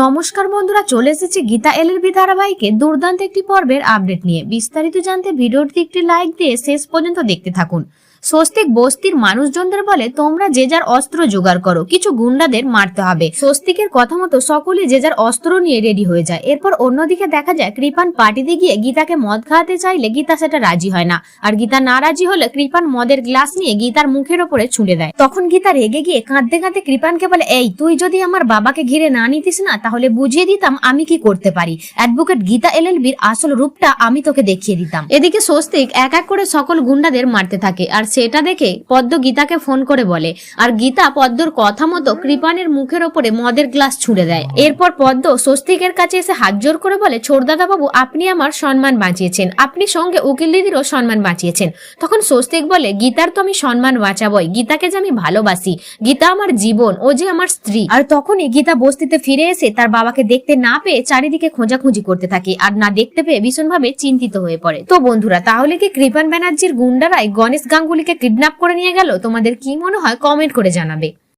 নমস্কার বন্ধুরা, চলে এসেছে গীতা এলের বি ধারাবাহিকে দুর্দান্ত একটি পর্বের আপডেট নিয়ে। বিস্তারিত জানতে ভিডিওটি একটি লাইক দিয়ে শেষ পর্যন্ত দেখতে থাকুন। স্বস্তিক বস্তির মানুষজনদের বলে, তোমরা যে যার অস্ত্র জোগাড় করো, কিছু গুন্ডাদের মারতে হবে। স্বস্তিকের কথা মতো সকলে যে যার অস্ত্র নিয়ে রেডি হয়ে যায়। এরপর অন্যদিকে দেখা যায়, কৃপান পার্টিতে গিয়ে গীতাকে মদ খাওয়াতে চাইলে গীতা সেটা রাজি হয় না। আর গীতা না রাজি হলে কৃপান মদের গ্লাস নিয়ে গীতার মুখের ওপরে ছুঁড়ে দেয়। তখন গীতা রেগে গিয়ে কাঁদতে কাঁদতে কৃপানকে বলে, এই, তুই যদি আমার বাবাকে ঘিরে না নিতিস না, তাহলে বুঝিয়ে দিতাম আমি কি করতে পারি। অ্যাডভোকেট গীতা এলএলবির আসল রূপটা আমি তোকে দেখিয়ে দিতাম। এদিকে স্বস্তিক এক এক করে সকল গুন্ডাদের মারতে থাকে। আর সেটা দেখে পদ্ম গীতাকে ফোন করে বলে। আর গীতা পদ্মর কথা মতো কৃপানের মুখের ওপরে মদের গ্লাস ছুঁড়ে দেয়। এরপর পদ্ম স্বস্তিকের কাছে এসে হাত জোর করে বলে ছোটদাদা বাবু আপনি আমার সম্মান বাঁচিয়েছেন। আপনি সঙ্গে উকিল দিদিরও সম্মান বাঁচিয়েছেন। তখন স্বস্তিক বলে গীতার তো আমি সম্মান বাঁচাবই। গীতাকে যে আমি ভালোবাসি। গীতা আমার জীবন ও যে আমার স্ত্রী। আর তখনই গীতা বস্তিতে ফিরে এসে তার বাবাকে দেখতে না পেয়ে চারিদিকে খোঁজাখুঁজি করতে থাকে আর না দেখতে পেয়ে ভীষণভাবে চিন্তিত হয়ে পড়ে। তো বন্ধুরা তাহলে কি কৃপান ব্যানার্জির গুন্ডারাই গণেশ গাঙ্গুলিকে কিডন্যাপ করে নিয়ে গেল? তোমাদের কি মনে হয়? কমেন্ট করে জানাবে।